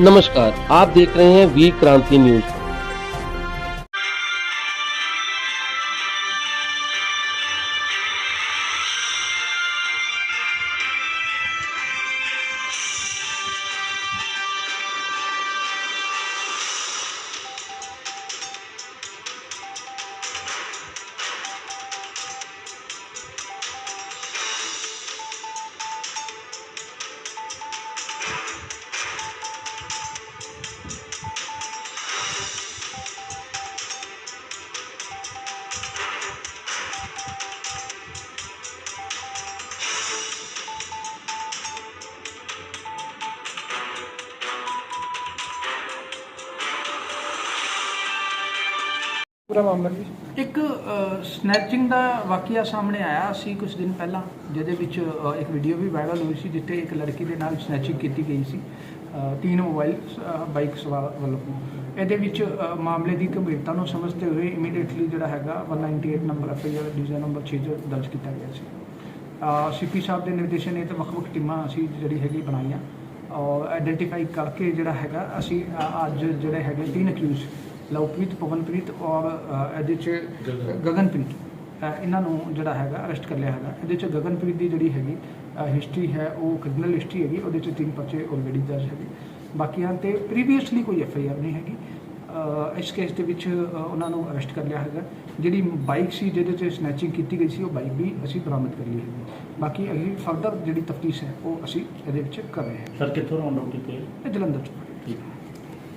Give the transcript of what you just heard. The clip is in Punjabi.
नमस्कार आप देख रहे हैं वीर क्रांति न्यूज ਪੂਰਾ ਮਾਮਲਾ ਜੀ। ਇੱਕ ਸਨੈਚਿੰਗ ਦਾ ਵਾਕਿਆ ਸਾਹਮਣੇ ਆਇਆ। ਸੀ ਕੁਝ ਦਿਨ ਪਹਿਲਾਂ ਜਿਹਦੇ ਵਿੱਚ ਅ, ਇੱਕ ਵੀਡੀਓ ਵੀ ਵਾਇਰਲ ਹੋਈ ਸੀ ਜਿੱਥੇ ਇੱਕ ਲੜਕੀ ਦੇ ਨਾਲ ਸਨੈਚਿੰਗ ਕੀਤੀ ਗਈ ਸੀ। ਅ, ਤਿੰਨ ਮੋਬਾਈਲ ਬਾਈਕ ਸਵਾਰ ਵੱਲੋਂ। ਇਹਦੇ ਵਿੱਚ ਅ, ਮਾਮਲੇ ਦੀ ਗੰਭੀਰਤਾ ਨੂੰ ਸਮਝਦੇ ਹੋਏ ਇਮੀਡੀਏਟਲੀ ਜਿਹੜਾ ਹੈਗਾ 198 number F I R division number 6 'ਚ ਦਰਜ ਕੀਤਾ ਗਿਆ ਸੀ। ਸੀਪੀ ਸਾਹਿਬ ਦੇ ਨਿਰਦੇਸ਼ਨ ਨੇ ਤੇ ਵੱਖ-ਵੱਖ ਟੀਮਾਂ ਅਸੀਂ ਜਿਹੜੀ ਹੈਗੀ ਬਣਾਈਆਂ। ਔਰ ਆਇਡੈਂਟੀਫਾਈ ਕਰਕੇ ਜਿਹੜਾ ਹੈਗਾ ਅਸੀਂ ਅ, ਅੱਜ ਜਿਹੜੇ ਹੈਗੇ ਤਿੰਨ ਅਕਿਊਜ਼ ਲਵਪ੍ਰੀਤ ਪਵਨਪ੍ਰੀਤ ਔਰ ਅ, ਇਹਦੇ ਚ ਗਗਨਪ੍ਰੀਤ। ਅ, ਇਹਨਾਂ ਨੂੰ ਜਿਹੜਾ ਹੈਗਾ ਅਰੈਸਟ ਕਰ ਲਿਆ ਹੈਗਾ। ਇਹਦੇ ਚ ਗਗਨਪ੍ਰੀਤ ਦੀ ਜਿਹੜੀ ਹੈਗੀ ਹਿਸਟਰੀ ਹੈ ਉਹ ਕ੍ਰਿਮੀਨਲ ਹਿਸਟਰੀ ਹੈਗੀ। ਉਹਦੇ ਚ ਤਿੰਨ ਪਰਚੇ ਆਲਰੇਡੀ ਦਰਜ ਹੈਗੇ। ਬਾਕੀਆਂ ਤੇ ਪ੍ਰੀਵੀਅਸਲੀ ਕੋਈ ਐਫ ਆਈ ਆਰ ਨਹੀਂ ਹੈਗੀ। ਅ, ਇਸ ਕੇਸ ਦੇ ਵਿੱਚ ਅ, ਉਹਨਾਂ ਨੂੰ ਅਰੈਸਟ ਕਰ ਲਿਆ ਹੈਗਾ। ਜਿਹੜੀ ਬਾਈਕ ਸੀ ਜਿਹਦੇ 'ਚ ਸਨੈਚਿੰਗ ਕੀਤੀ ਗਈ ਸੀ ਉਹ ਬਾਈਕ ਵੀ ਅਸੀਂ ਬਰਾਮਦ ਕਰ ਲਈ ਹੈਗੀ। ਬਾਕੀ ਅਗਲੀ ਫਰਦਰ ਜਿਹੜੀ ਤਫਤੀਸ਼ ਹੈ ਉਹ ਅਸੀਂ ਇਹਦੇ ਵਿੱਚ ਕਰ ਰਹੇ ਹਾਂ ਸਰ ਕਿੱਥੋਂ ਰਾਉਂਡ ਆਊਟ ਕੀਤੇ? ਇਹ ਜਲੰਧਰ 'ਚ ਠੀਕ।